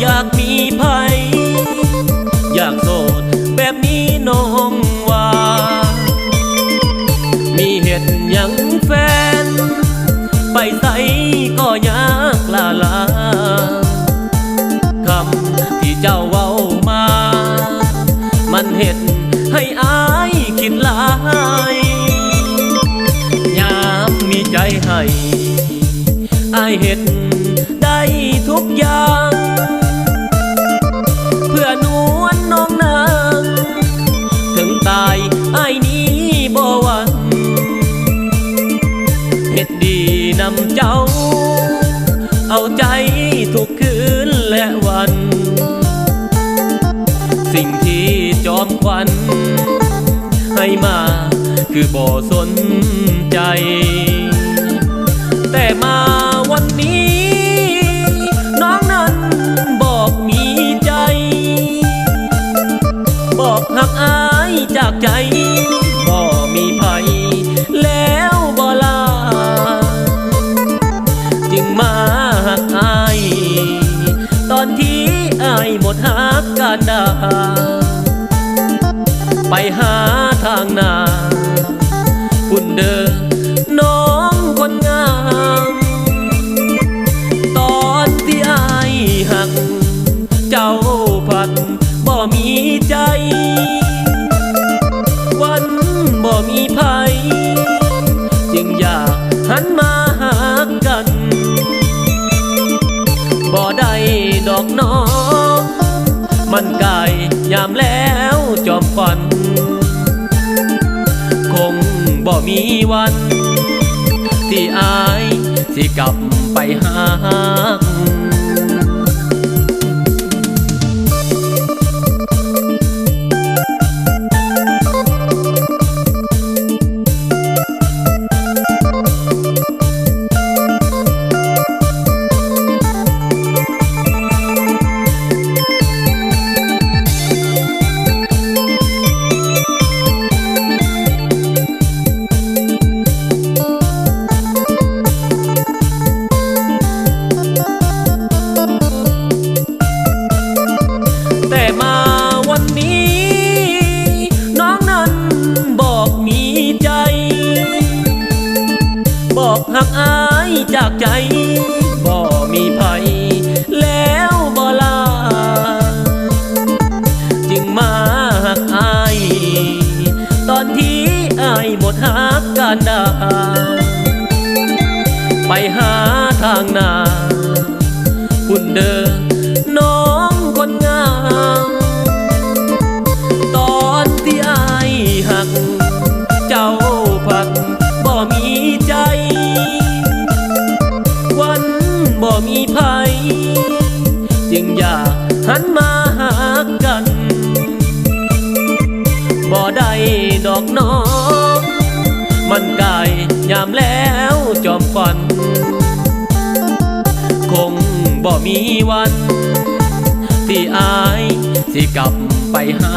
อยากมีภัย อยากโสดแบบนี้น้องว่า มีเหตุยังแฟน ไปใสก็ยากลาลาคำที่เจ้าเว้ามา มันเหตุให้อายคิดหลายยามมีใจให้อายเห็นได้ทุกอย่าง ฮ็ดดีนำเจ้า เอาใจทุกคืนและวัน สิ่งที่จอมควัน ให้มาคือบ่สนใจ แต่มาวันนี้ น้องนั้นบอกมีใจ บอกหักอายจากใจ งมาหักอายตอนที่อายหมดหักกันดา ไปหาทางหนาคุณเดิน มันกายยามแล้วจอมควันคงบ่มีวัน ที่อาย สิกลับไปหา บอกหักอายจากใจ บ่มีภัยแล้วบ่ลา จึงมาหักอาย ตอนที่อายหมดหักการดา ไปหาทางนาคุณเดิน หันมาหากันบ่ได้ดอกน้อง มันกายยามแล้วจอมฟันคงบ่มีวัน ที่อาย สิกลับไปหา